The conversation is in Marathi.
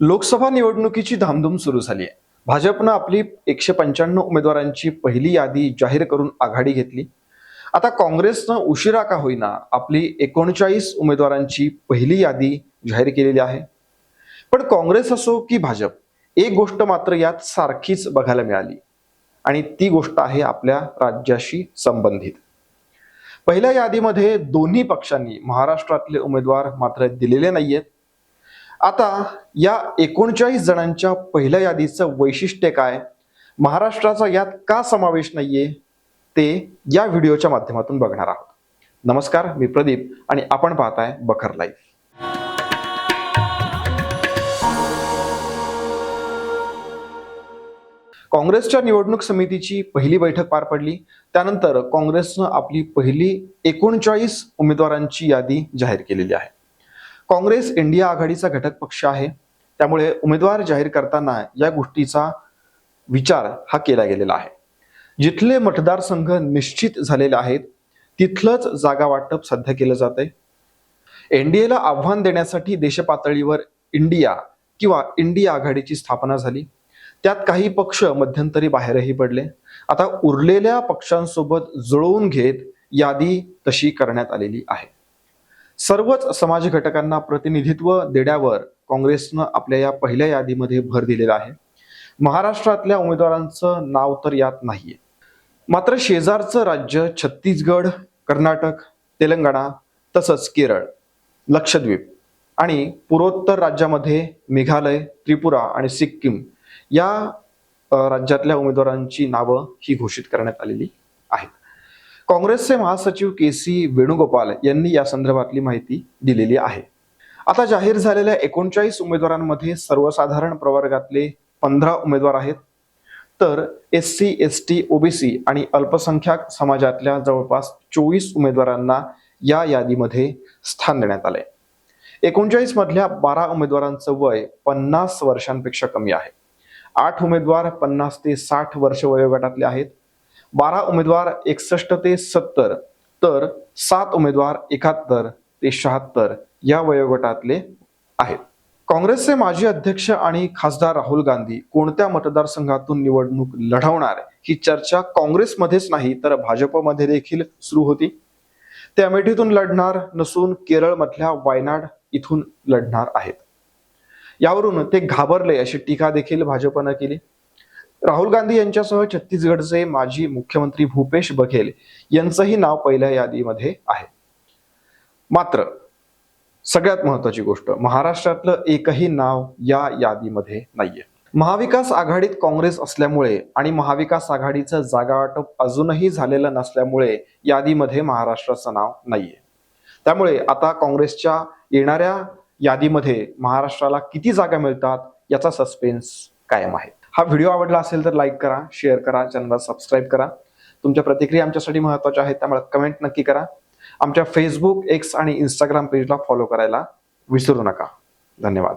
लोकसभा निवडणुकीची धामधूम सुरू झाली आहे भाजपनं आपली एकशे पंच्याण्णव उमेदवारांची पहिली यादी जाहीर करून आघाडी घेतली. आता काँग्रेसनं उशिरा का होईना आपली एकोणचाळीस उमेदवारांची पहिली यादी जाहीर केलेली आहे. पण काँग्रेस असो की भाजप एक गोष्ट मात्र यात सारखीच बघायला मिळाली. आणि ती गोष्ट आहे आपल्या राज्याशी संबंधित. पहिल्या यादीमध्ये दोन्ही पक्षांनी महाराष्ट्रातले उमेदवार मात्र दिलेले नाहीयेत. आता या एकोणचाळीस जणांच्या पहिल्या यादीचं वैशिष्ट्य काय? महाराष्ट्राचा यात का समावेश नाहीये? ते या व्हिडिओच्या माध्यमातून बघणार आहोत. नमस्कार मी प्रदीप आणि आपण पाहताय बखर लाईफ काँग्रेसच्या निवडणूक समितीची पहिली बैठक पार पडली. त्यानंतर काँग्रेसनं आपली पहिली एकोणचाळीस उमेदवारांची यादी जाहीर केलेली आहे. काँग्रेस इंडिया आघाडीचा घटक पक्ष आहे. त्यामुळे उमेदवार जाहीर करताना या गोष्टीचा विचार हा केला गेलेला आहे. जिथले मतदारसंघ निश्चित झालेले आहेत तिथलंच जागा वाटप सध्या केलं जात आहे एनडीएला आव्हान देण्यासाठी देशपातळीवर इंडिया किंवा इंडिया आघाडीची स्थापना झाली. त्यात काही पक्ष मध्यंतरी बाहेरही पडले. आता उरलेल्या पक्षांसोबत जुळवून घेत यादी तशी करण्यात आलेली आहे. सर्वच समाज घटकांना प्रतिनिधित्व देण्यावर काँग्रेसनं आपल्या या पहिल्या यादीमध्ये भर दिलेला आहे. महाराष्ट्रातल्या उमेदवारांचं नाव तर यात नाहीये. मात्र शेजारचं राज्य छत्तीसगड कर्नाटक तेलंगणा तसंच केरळ लक्षद्वीप आणि पूर्वोत्तर राज्यामध्ये मेघालय त्रिपुरा आणि सिक्कीम या राज्यातल्या उमेदवारांची नावं ही घोषित करण्यात आलेली आहेत. काँग्रेसचे महासचिव के सी वेणुगोपाल यांनी या संदर्भातली माहिती दिलेली आहे. आता जाहीर झालेल्या एकोणचाळीस उमेदवारांमध्ये सर्वसाधारण प्रवर्गातले पंधरा उमेदवार आहेत. तर S C S T OBC आणि अल्पसंख्याक समाजातल्या जवळपास चोवीस उमेदवारांना या यादीमध्ये स्थान देण्यात आलंय. एकोणचाळीस मधल्या बारा उमेदवारांचं वय पन्नास वर्षांपेक्षा कमी आहे. आठ उमेदवार पन्नास ते साठ वर्ष वयोगटातले आहेत. बारा उमेदवार एकसष्ट ते सत्तर तर सात उमेदवार एकाहत्तर ते शहात्तर या वयोगटातले आहेत. काँग्रेसचे माजी अध्यक्ष आणि खासदार राहुल गांधी कोणत्या मतदारसंघातून निवडणूक लढवणार ही चर्चा काँग्रेसमध्येच नाही तर भाजपमध्ये देखील सुरू होती. ते अमेठीतून लढणार नसून केरळमधल्या वायनाड इथून लढणार आहेत. यावरून ते घाबरले अशी टीका देखील भाजपनं केली. राहुल गांधी यांच्यासह छत्तीसगडचे माजी मुख्यमंत्री भूपेश बघेल यांचंही नाव पहिल्या यादीमध्ये आहे. मात्र सगळ्यात महत्वाची गोष्ट महाराष्ट्रातलं एकही नाव या यादीमध्ये नाहीये. महाविकास आघाडीत काँग्रेस असल्यामुळे आणि महाविकास आघाडीचं जागा वाटप अजूनही झालेलं नसल्यामुळे यादीमध्ये महाराष्ट्राचं नाव नाहीये. त्यामुळे आता काँग्रेसच्या येणाऱ्या यादीमध्ये महाराष्ट्राला किती जागा मिळतात याचा सस्पेन्स कायम आहे. हा व्हिडिओ आवडला असेल तर लाईक करा शेअर करा चॅनलला सबस्क्राईब करा. तुमच्या प्रतिक्रिया आमच्यासाठी महत्त्वाच्या आहेत त्यामुळे कमेंट नक्की करा. आमच्या फेसबुक एक्स आणि इंस्टाग्राम पेजला फॉलो करायला विसरू नका. धन्यवाद.